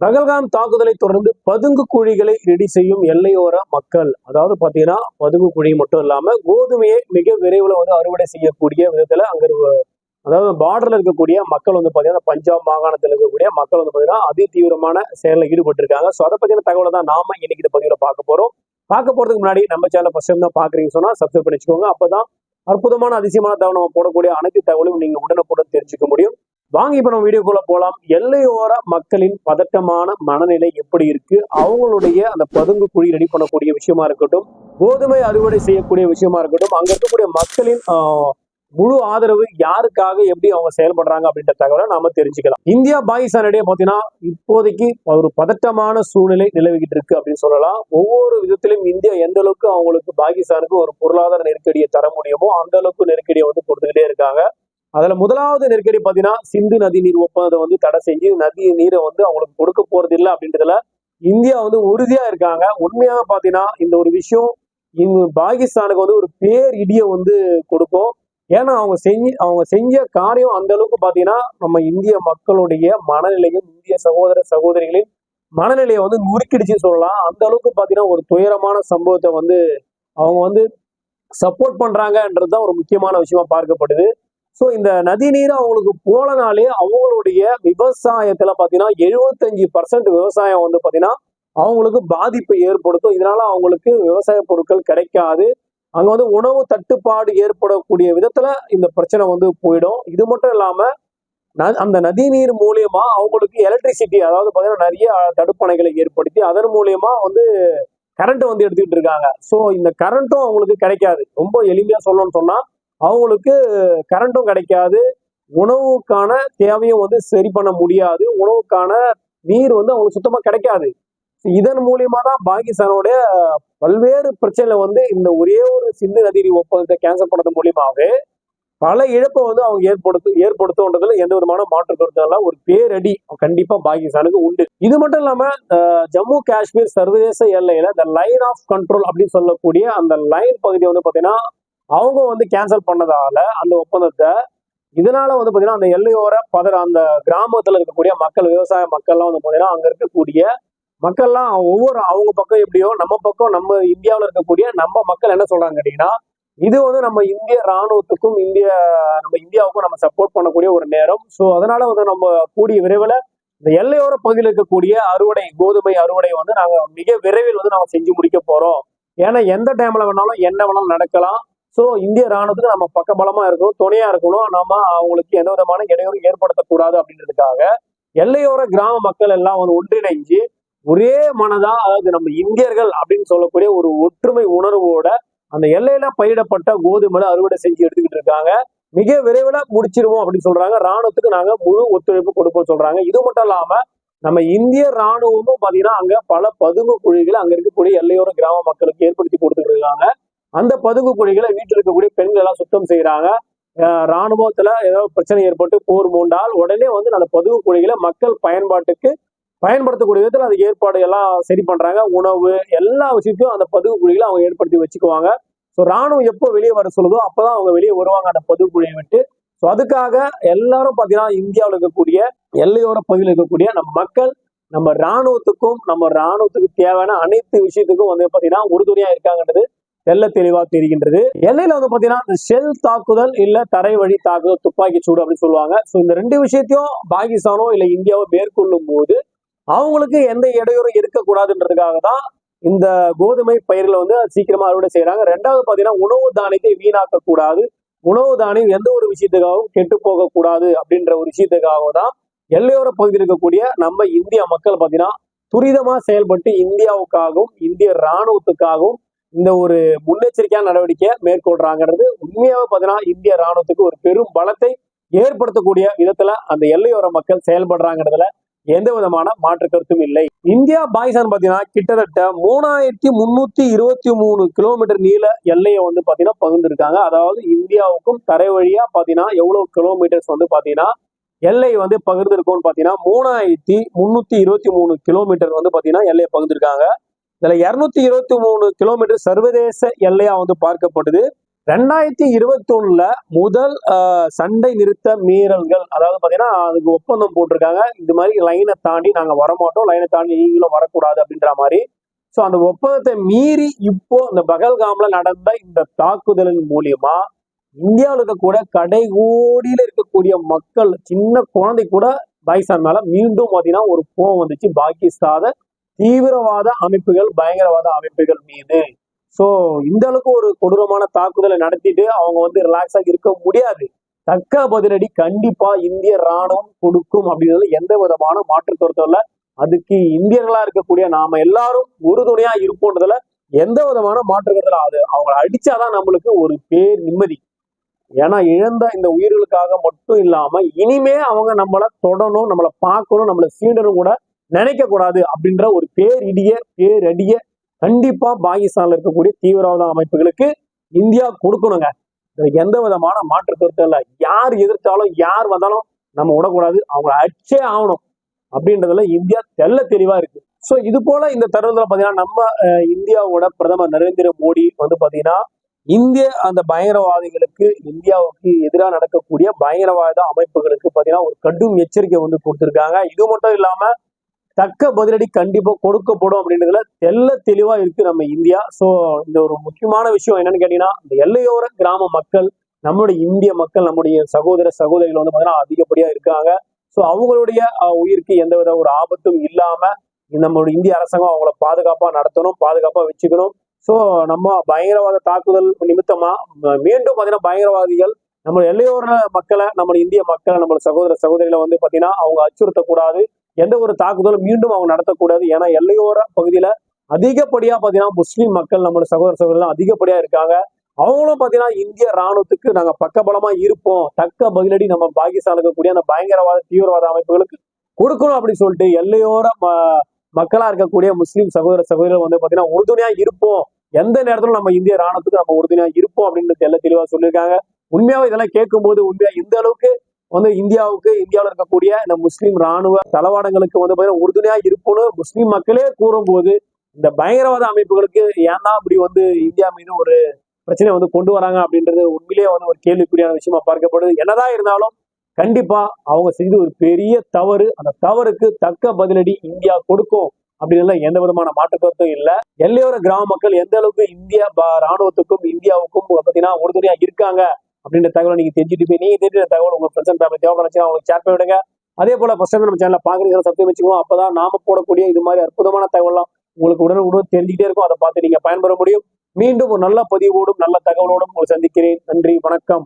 பகல்காம் தாக்குதலை தொடர்ந்து பதுங்கு குழிகளை ரெடி செய்யும் எல்லையோர மக்கள். அதாவது பாத்தீங்கன்னா பதுங்கு குழி மட்டும் இல்லாம கோதுமையை மிக விரைவில் வந்து அறுவடை செய்யக்கூடிய விதத்துல அங்க அதாவது பார்டர்ல இருக்கக்கூடிய மக்கள் வந்து பாத்தீங்கன்னா பஞ்சாப் மாகாணத்தில் இருக்கக்கூடிய மக்கள் வந்து பாத்தீங்கன்னா அதி தீவிரமான செயலில் ஈடுபட்டு இருக்காங்க ஸோ அதை பத்தின தகவலை தான் நாம இன்னைக்கு இந்த பதிவில் பார்க்க போறோம். பார்க்க போறதுக்கு முன்னாடி நம்ம சேனல் ஃபர்ஸ்ட் டைம் தான் பாக்குறீங்க சொன்னா சப்ஸ்கிரைப் பண்ணி வச்சுக்கோங்க அப்பதான் அற்புதமான அதிசயமான தகவல் நம்ம போடக்கூடிய அனைத்து தகவலும் நீங்க உடனுக்குடன் தெரிஞ்சுக்க முடியும். வாங்க இப்ப நம்ம வீடியோக்குள்ள போலாம். எல்லையோர மக்களின் பதட்டமான மனநிலை எப்படி இருக்கு? அவங்களுடைய அந்த பதுங்கு குழி ரெடி பண்ணக்கூடிய விஷயமா இருக்கட்டும் கோதுமை அறுவடை செய்யக்கூடிய விஷயமா இருக்கட்டும் அங்க இருக்கக்கூடிய மக்களின் முழு ஆதரவு யாருக்காக எப்படி அவங்க செயல்படுறாங்க அப்படின்ற தகவலை நாம தெரிஞ்சுக்கலாம். இந்தியா பாகிஸ்தான் இடையே பாத்தீங்கன்னா இப்போதைக்கு ஒரு பதட்டமான சூழ்நிலை நிலவிக்கிட்டு இருக்கு அப்படின்னு சொல்லலாம். ஒவ்வொரு விதத்திலும் இந்தியா எந்த அளவுக்கு அவங்களுக்கு பாகிஸ்தானுக்கு ஒரு பொருளாதார நெருக்கடியை தர முடியுமோ அந்த அளவுக்கு நெருக்கடியை வந்து கொடுத்துக்கிட்டே இருக்காங்க. அதுல முதலாவது நெருக்கடி பாத்தீங்கன்னா சிந்து நதி நீர் ஒப்பந்தத்தை வந்து தடை செஞ்சு நதி நீரை வந்து அவங்களுக்கு கொடுக்க போறது இல்லை அப்படின்றதுல இந்தியா வந்து உறுதியா இருக்காங்க. உண்மையாக பாத்தீங்கன்னா இந்த ஒரு விஷயம் இந்த பாகிஸ்தானுக்கு வந்து ஒரு பேர் இடிய வந்து கொடுக்கும். ஏன்னா அவங்க செஞ்சு அவங்க செஞ்ச காரியம் அந்த அளவுக்கு பாத்தீங்கன்னா நம்ம இந்திய மக்களுடைய மனநிலையும் இந்திய சகோதர சகோதரிகளின் மனநிலையை வந்து முறுக்கிடுச்சு சொல்லலாம். அந்த அளவுக்கு பாத்தீங்கன்னா ஒரு துயரமான சம்பவத்தை வந்து அவங்க வந்து சப்போர்ட் பண்றாங்கன்றது தான் ஒரு முக்கியமான விஷயமா பார்க்கப்படுது. ஸோ இந்த நதி நீர் அவங்களுக்கு போலனாலே அவங்களுடைய விவசாயத்துல பாத்தீங்கன்னா எழுபத்தஞ்சு பர்சன்ட் விவசாயம் வந்து பாத்தீங்கன்னா அவங்களுக்கு பாதிப்பை ஏற்படுத்தும். இதனால அவங்களுக்கு விவசாய பொருட்கள் கிடைக்காது. அங்க வந்து உணவு தட்டுப்பாடு ஏற்படக்கூடிய விதத்துல இந்த பிரச்சனை வந்து போயிடும். இது மட்டும் இல்லாம ந- அந்த நதி நீர் மூலியமா அவங்களுக்கு எலக்ட்ரிசிட்டி அதாவது பாத்தீங்கன்னா நிறைய தடுப்பணைகளை ஏற்படுத்தி அதன் மூலியமா வந்து கரண்ட் வந்து எடுத்துக்கிட்டு இருக்காங்க. ஸோ இந்த கரண்ட்டும் அவங்களுக்கு கிடைக்காது. ரொம்ப எளிமையா சொல்லணும்னு சொன்னா அவங்களுக்கு கரண்ட்டும் கிடைக்காது உணவுக்கான தேவையும் வந்து சரி பண்ண முடியாது உணவுக்கான நீர் வந்து அவங்களுக்கு சுத்தமா கிடைக்காது. இதன் மூலியமா தான் பாகிஸ்தானோட பல்வேறு பிரச்சனைகளை வந்து இந்த ஒரே ஒரு சிந்து நதி ஒப்பந்தத்தை கேன்சல் பண்ணது மூலியமாவே பல இழப்பை வந்து அவங்க ஏற்படுத்து ஏற்படுத்தும்ன்றதுல எந்த விதமான மாற்று கருத்தெல்லாம் ஒரு பேரடி கண்டிப்பா பாகிஸ்தானுக்கு உண்டு. இது மட்டும் இல்லாம ஜம்மு காஷ்மீர் சர்வதேச எல்லையில இந்த லைன் ஆஃப் கண்ட்ரோல் அப்படின்னு சொல்லக்கூடிய அந்த லைன் பகுதியை வந்து பாத்தீங்கன்னா அவங்க வந்து கேன்சல் பண்ணதால அந்த ஒப்பந்தத்தை இதனால வந்து பாத்தீங்கன்னா அந்த எல்லையோர பதற அந்த கிராமத்துல இருக்கக்கூடிய மக்கள் விவசாய மக்கள்லாம் வந்து பாத்தீங்கன்னா அங்க இருக்கக்கூடிய மக்கள்லாம் ஒவ்வொரு அவங்க பக்கம் எப்படியோ நம்ம பக்கம் நம்ம இந்தியாவில் இருக்கக்கூடிய நம்ம மக்கள் என்ன சொல்றாங்க கேட்டீங்கன்னா இது வந்து நம்ம இந்திய ராணுவத்துக்கும் இந்திய நம்ம இந்தியாவுக்கும் நம்ம சப்போர்ட் பண்ணக்கூடிய ஒரு நேரம். ஸோ அதனால வந்து நம்ம கூடிய விரைவில் இந்த எல்லையோர பகுதியில் இருக்கக்கூடிய அறுவடை கோதுமை அறுவடை வந்து நாங்கள் மிக விரைவில் வந்து நாங்கள் செஞ்சு முடிக்க போறோம். ஏன்னா எந்த டைம்ல வேணாலும் என்ன வேணாலும் நடக்கலாம். ஸோ இந்திய ராணுவத்துக்கு நம்ம பக்கபலமா இருக்கணும் துணையா இருக்கணும். நம்ம அவங்களுக்கு எந்த விதமான இடையூறு ஏற்படுத்தக்கூடாது அப்படின்றதுக்காக எல்லையோர கிராம மக்கள் எல்லாம் வந்து ஒன்றிணைஞ்சு ஒரே மனதா அதாவது நம்ம இந்தியர்கள் அப்படின்னு சொல்லக்கூடிய ஒரு ஒற்றுமை உணர்வோட அந்த எல்லையில பயிரிடப்பட்ட கோதுமை அறுவடை செஞ்சு எடுத்துக்கிட்டு இருக்காங்க. மிக விரைவில் முடிச்சிருவோம் அப்படின்னு சொல்றாங்க. ராணுவத்துக்கு நாங்க முழு ஒத்துழைப்பு கொடுப்போம் சொல்றாங்க. இது மட்டும் இல்லாம நம்ம இந்திய ராணுவமும் பாத்தீங்கன்னா அங்க பல பதுங்கு குழிகளை அங்க இருக்கக்கூடிய எல்லையோர கிராம மக்களுக்கு ஏற்படுத்தி கொடுத்துட்டு இருக்காங்க. அந்த பதுங்கு குழிகளை வீட்டில் இருக்கக்கூடிய பெண்கள் எல்லாம் சுத்தம் செய்யறாங்க அஹ் ஏதோ ஏதாவது பிரச்சனை ஏற்பட்டு போர் மூண்டால் உடனே வந்து அந்த பதுங்கு குழிகளை மக்கள் பயன்பாட்டுக்கு பயன்படுத்தக்கூடிய விதத்தில் அது ஏற்பாடு எல்லாம் சரி பண்றாங்க. உணவு எல்லா விஷயத்தையும் அந்த பதுங்கு குழிகளை அவங்க ஏற்படுத்தி வச்சுக்குவாங்க. ஸோ ராணுவம் எப்போ வெளியே வர சொல்லுதோ அப்பதான் அவங்க வெளியே வருவாங்க அந்த பதுங்கு குழியை விட்டு. ஸோ அதுக்காக எல்லாரும் பார்த்தீங்கன்னா இந்தியாவில் இருக்கக்கூடிய எல்லையோர பகுதியில் இருக்கக்கூடிய நம்ம மக்கள் நம்ம ராணுவத்துக்கும் நம்ம ராணுவத்துக்கு தேவையான அனைத்து விஷயத்துக்கும் வந்து பார்த்தீங்கன்னா உறுதுணையாக இருக்காங்கன்றது தெல்ல தெளிவா தெரிகின்றது. எல்லையில வந்து பாத்தீங்கன்னா இந்த ஷெல் தாக்குதல் இல்ல தரை வழி தாக்குதல் துப்பாக்கி சூடு அப்படின்னு சொல்லுவாங்க. ஸோ இந்த ரெண்டு விஷயத்தையும் பாகிஸ்தானோ இல்ல இந்தியாவோ மேற்கொள்ளும் போது அவங்களுக்கு எந்த இடையூறும் இருக்கக்கூடாதுன்றதுக்காக தான் இந்த கோதுமை பயிர்களை வந்து சீக்கிரமா அறுவடை செய்யறாங்க ரெண்டாவது பாத்தீங்கன்னா உணவு தானியத்தை வீணாக்க கூடாது. உணவு தானியம் எந்த ஒரு விஷயத்துக்காகவும் கெட்டு போக கூடாது அப்படின்ற ஒரு விஷயத்துக்காகவும் தான் எல்லையோர பகுதியில் இருக்கக்கூடிய நம்ம இந்திய மக்கள் பாத்தீங்கன்னா துரிதமா செயல்பட்டு இந்தியாவுக்காகவும் இந்திய ராணுவத்துக்காகவும் இந்த ஒரு முன்னெச்சரிக்கையான நடவடிக்கையை மேற்கொள்றாங்கிறது உண்மையாவே பார்த்தீங்கன்னா இந்திய ராணுவத்துக்கு ஒரு பெரும் பலத்தை ஏற்படுத்தக்கூடிய விதத்துல அந்த எல்லையோர மக்கள் செயல்படுறாங்கிறதுல எந்த விதமான மாற்று கருத்தும் இல்லை. இந்தியா பாகிஸ்தான் பாத்தீங்கன்னா கிட்டத்தட்ட மூணாயிரத்தி முன்னூத்தி இருபத்தி மூணு கிலோமீட்டர் நீள எல்லையை வந்து பாத்தீங்கன்னா பகிர்ந்துருக்காங்க. அதாவது இந்தியாவுக்கும் தரை வழியா பாத்தீங்கன்னா எவ்வளவு கிலோமீட்டர்ஸ் வந்து பாத்தீங்கன்னா எல்லை வந்து பகிர்ந்துருக்கோம்னு பாத்தீங்கன்னா மூணாயிரத்தி முன்னூத்தி இருபத்தி மூணு கிலோமீட்டர் வந்து பாத்தீங்கன்னா எல்லையை பகிர்ந்துருக்காங்க. இதுல இருநூத்தி இருபத்தி மூணு கிலோமீட்டர் சர்வதேச எல்லையா வந்து பார்க்கப்படுது ரெண்டாயிரத்தி இருபத்தி ஒண்ணுல முதல் சண்டை நிறுத்த மீறல்கள் அதாவது பாத்தீங்கன்னா அதுக்கு ஒப்பந்தம் போட்டிருக்காங்க. இது மாதிரி லைனை தாண்டி நாங்க வரமாட்டோம். லைனை தாண்டி நீங்களும் வரக்கூடாது அப்படின்ற மாதிரி. சோ அந்த ஒப்பந்தத்தை மீறி இப்போ இந்த பகல்காம்ல நடந்த இந்த தாக்குதலின் மூலியமா இந்தியாவில் இருக்கக்கூடிய கடைகோடியில இருக்கக்கூடிய மக்கள் சின்ன குழந்தை கூட பாகிஸ்தான் மேல மீண்டும் பாத்தீங்கன்னா ஒரு கோவம் வந்துச்சு. பாகிஸ்தான தீவிரவாத அமைப்புகள் பயங்கரவாத அமைப்புகள் மீது. சோ இந்த அளவுக்கு ஒரு கொடூரமான தாக்குதலை நடத்திட்டு அவங்க வந்து ரிலாக்ஸா இருக்க முடியாது. தக்க பதிலடி கண்டிப்பா இந்திய ராணுவம் கொடுக்கும் அப்படிங்கிறது எந்த விதமான மாற்று கருத்தும் அதுக்கு இந்தியர்களா இருக்கக்கூடிய நாம எல்லாரும் உறுதுணையா இருப்போன்றதுல எந்த விதமான மாற்று கருத்துல அது அவங்கள அடிச்சாதான் நம்மளுக்கு ஒரு பேர் நிம்மதி. ஏன்னா இழந்த இந்த உயிர்களுக்காக மட்டும் இல்லாம இனிமே அவங்க நம்மளை தொடணும் நம்மளை பார்க்கணும் நம்மளை சீண்டனும் கூட நினைக்க கூடாது அப்படின்ற ஒரு பேரிடிய பேரடிய கண்டிப்பா பாகிஸ்தான்ல இருக்கக்கூடிய தீவிரவாத அமைப்புகளுக்கு இந்தியா கொடுக்கணுங்க. இதுக்கு எந்த விதமான மாற்று கருத்து இல்லை. யார் எதிர்த்தாலும் யார் வந்தாலும் நம்ம விடக்கூடாது. அவங்கள அச்சே ஆகணும் அப்படின்றதுல இந்தியா தெள்ள தெளிவா இருக்கு. சோ இது போல இந்த தருணத்துல பாத்தீங்கன்னா நம்ம அஹ், இந்தியாவோட பிரதமர் நரேந்திர மோடி வந்து பாத்தீங்கன்னா இந்திய அந்த பயங்கரவாதிகளுக்கு இந்தியாவுக்கு எதிராக நடக்கக்கூடிய பயங்கரவாத அமைப்புகளுக்கு பாத்தீங்கன்னா ஒரு கடும் எச்சரிக்கை வந்து கொடுத்திருக்காங்க. இது மட்டும் இல்லாம தக்க பதிலடி கண்டிப்பா கொடுக்கப்படும் அப்படின்றதுல தெள்ள தெளிவா இருக்கு நம்ம இந்தியா. சோ இந்த ஒரு முக்கியமான விஷயம் என்னன்னு கேட்டீங்கன்னா இந்த எல்லையோர கிராம மக்கள் நம்மளுடைய இந்திய மக்கள் நம்முடைய சகோதர சகோதரிகள் வந்து பாத்தீங்கன்னா அதிகப்படியா இருக்காங்க. சோ அவங்களுடைய உயிருக்கு உயிருக்கு எந்தவித ஒரு ஆபத்தும் இல்லாம நம்மளுடைய இந்திய அரசாங்கம் அவங்கள பாதுகாப்பா நடத்தணும் பாதுகாப்பா வச்சுக்கணும். சோ நம்ம பயங்கரவாத தாக்குதல் நிமித்தமா மீண்டும் பாத்தீங்கன்னா பயங்கரவாதிகள் நம்ம எல்லையோர மக்களை நம்ம இந்திய மக்களை நம்ம சகோதர சகோதரிகளை வந்து பாத்தீங்கன்னா அவங்க அச்சுறுத்தக்கூடாது. எந்த ஒரு தாக்குதலும் மீண்டும் அவங்க நடத்தக்கூடாது. ஏன்னா எல்லையோர பகுதியில அதிகப்படியா பாத்தீங்கன்னா முஸ்லீம் மக்கள் நம்மளோட சகோதர சகோதரர்கள் அதிகப்படியா இருக்காங்க. அவங்களும் பாத்தீங்கன்னா இந்திய ராணுவத்துக்கு நாங்க பக்கபலமா இருப்போம். தக்க பதிலடி நம்ம பாகிஸ்தானுக்கு இருக்கக்கூடிய அந்த பயங்கரவாத தீவிரவாத அமைப்புகளுக்கு கொடுக்கணும் அப்படின்னு சொல்லிட்டு எல்லையோர ம- மக்களா இருக்கக்கூடிய முஸ்லீம் சகோதர சகோதரர்கள் வந்து பாத்தீங்கன்னா உறுதுணையா இருப்போம். எந்த நேரத்திலும் நம்ம இந்திய ராணுவத்துக்கு நம்ம உறுதுணையா இருப்போம் அப்படின்னு தெல்ல தெளிவா சொல்லியிருக்காங்க. உண்மையாவே இதெல்லாம் கேட்கும்போது உண்மையா இந்த அளவுக்கு வந்து இந்தியாவுக்கு இந்தியாவில் இருக்கக்கூடிய இந்த முஸ்லீம் ராணுவ தளவாடங்களுக்கு வந்து பார்த்தீங்கன்னா உறுதுணையாக இருக்கும்னு முஸ்லீம் மக்களே கூறும்போது இந்த பயங்கரவாத அமைப்புகளுக்கு ஏன்னா இப்படி வந்து இந்தியா மீது ஒரு பிரச்சனை வந்து கொண்டு வராங்க அப்படின்றது உண்மையிலேயே வந்து ஒரு கேள்விக்குறியான விஷயமா பார்க்கப்படுது. என்னதான் இருந்தாலும் கண்டிப்பா அவங்க செய்த ஒரு பெரிய தவறு அந்த தவறுக்கு தக்க பதிலடி இந்தியா கொடுக்கும் அப்படின்னு எந்த விதமான மாற்று கருத்தும் இல்லை. எல்லையோர கிராம மக்கள் எந்த அளவுக்கு இந்தியா ப- ராணுவத்துக்கும் இந்தியாவுக்கும் பார்த்தீங்கன்னா உறுதுணையா இருக்காங்க அப்படின்ற தகவலை நீங்க தெரிஞ்சுட்டு போய் நீங்க தெரிஞ்ச தகவல் உங்க ஃப்ரெண்ட்ஸ் அண்ட் ஃபேமிலி தேவைப்படுச்சு அவங்களுக்கு ஷேர் பண்ணி விடுங்க. அதே போல ஃபர்ஸ்ட் டைம் நம்ம சேனல பாக்குறீங்க சப்ஸ்கிரைப் வச்சுக்கோங்க. அப்பதான் நாம போடக்கூடிய இது மாதிரி அற்புதமான தகவல்லாம் உங்களுக்கு உடனுக்குடன் தெரிஞ்சுக்கிட்டே இருக்கும். அதை பார்த்து நீங்க பயன்பெற முடியும். மீண்டும் ஒரு நல்ல பதிவோடும் நல்ல தகவலோடும் உங்களை சந்திக்கிறேன். நன்றி வணக்கம்.